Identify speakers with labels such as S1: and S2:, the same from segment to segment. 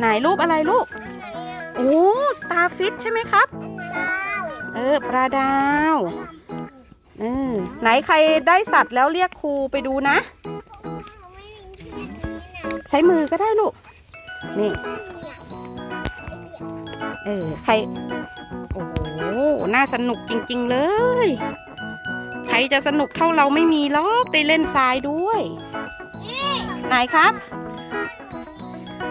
S1: ไหนรูปอะไรลูก อ้สตาร์ฟิชใช่ไหมครับ เออปลาดาวเออไหนใครได้สัตว์แล้วเรียกครูไปดูนะ ใช้มือก็ได้ลูก นี่ เออใคร โอ้โหน่าสนุกจริง ๆ เลย ใครจะสนุกเท่าเราไม่มีหรอกได้เล่นทรายด้วย ไหนครับ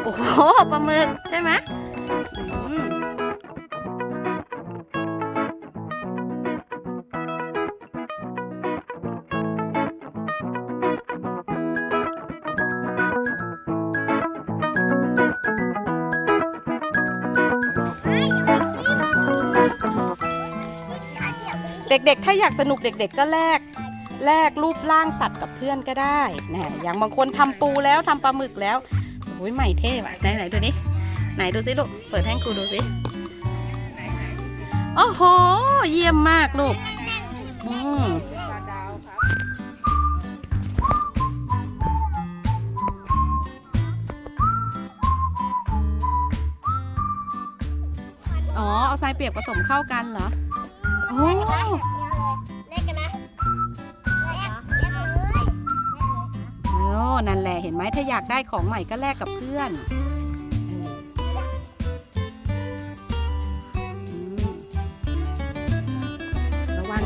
S1: โอ้โหปลาหมึกใช่ไหม เด็กๆ ถ้าอยากสนุกเด็ก ๆ ก็แลกแลกรูปร่างสัตว์กับเพื่อนก็ได้นะอย่างบางคนทำปูแล้วทำปลาหมึกแล้วโอ้ยใหม่เท่ว่ะไหนไหนดูนี่ไหนดูสิลูกเปิดให้ครูดูสิโอ้โห เยี่ยมมากลูกอืมอ๋อ เอาทรายเปียกผสมเข้ากันเหรอ โอ้
S2: เล่นกันนะเล่นเล่นเลย
S1: โอ้นั่นแหละเห็นไหมถ้าอยากได้ของใหม่ก็แลกกับเพื่อนระวัง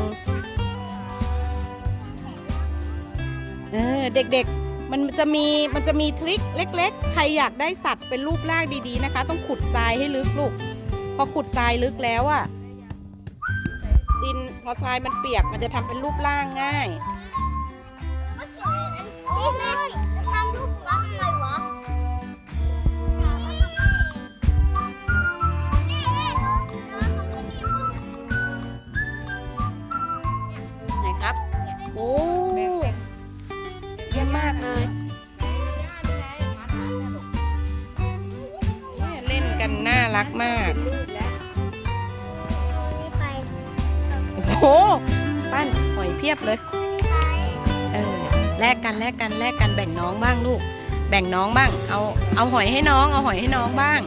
S1: เออเด็กๆ มันจะมีมันจะมีทริคเล็ก ๆ ใครอยากได้สัตว์เป็นรูปร่างดีๆนะคะ ต้องขุดทรายให้ลึกลูกพอขุดทรายลึกแล้วอะ ดินพอทรายมันเปียกมันจะทำเป็นรูปร่างง่าย
S2: นี่แม่ทำรูปวะทำไมวะ นี่แม่น้องน้องของคนนี้ลูก
S1: ไหนครับ โอ้เยี่ยมมากเลยเนี่ยเล่นกันน่ารักมาก โอ้โหปั้นหอยเพียบเลย เออแลกกันแลกกันแลกกันแบ่งน้องบ้างลูก แบ่งน้องบ้าง เอาเอาหอยให้น้อง เอาหอยให้น้องบ้าง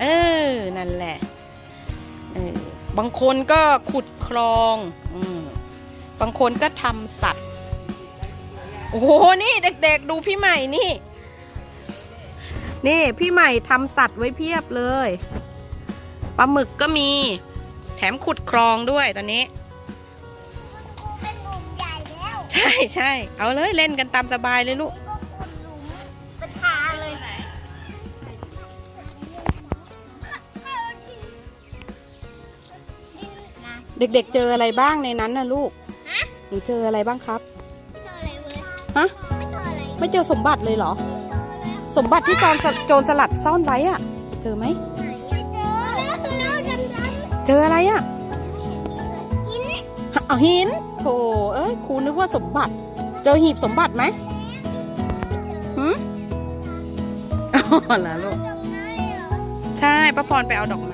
S1: เออนั่นแหละเออบางคนก็ขุดคลองอืมบางคนก็ทำสัตว์โอ้โหนี่เด็กๆดูพี่ใหม่นี่ นี่พี่ใหม่ทำสัตว์ไว้เพียบเลยปลาหมึกก็มี แถมขุดคลองด้วยตอนนี้
S2: กูเป็นหนุ่มใหญ่แล้ว
S1: ใช่ใช่เอาเลยเล่นกันตามสบายเลยลูก
S2: นี่ก็ขุดหลุมเป็นทางเลย
S1: เด็กๆ เจออะไรบ้างในนั้นนะลูกหนูเจออะไรบ้างครับฮะ
S2: ไม่เจออะไร
S1: ไม่เจอสมบัติเลยเหรอ สมบัติที่จรสโจรสลัดซ่อนไว้อะเจอไหม เจออะไรอะ
S2: ยิน
S1: ฮะเอาหินโถเอ้ยครูนึกว่าสมบัติ เจอหีบสมบัติไหมหืมอ๋อเหรอลูก ใช่ป้าพรไปเอาดอกไม้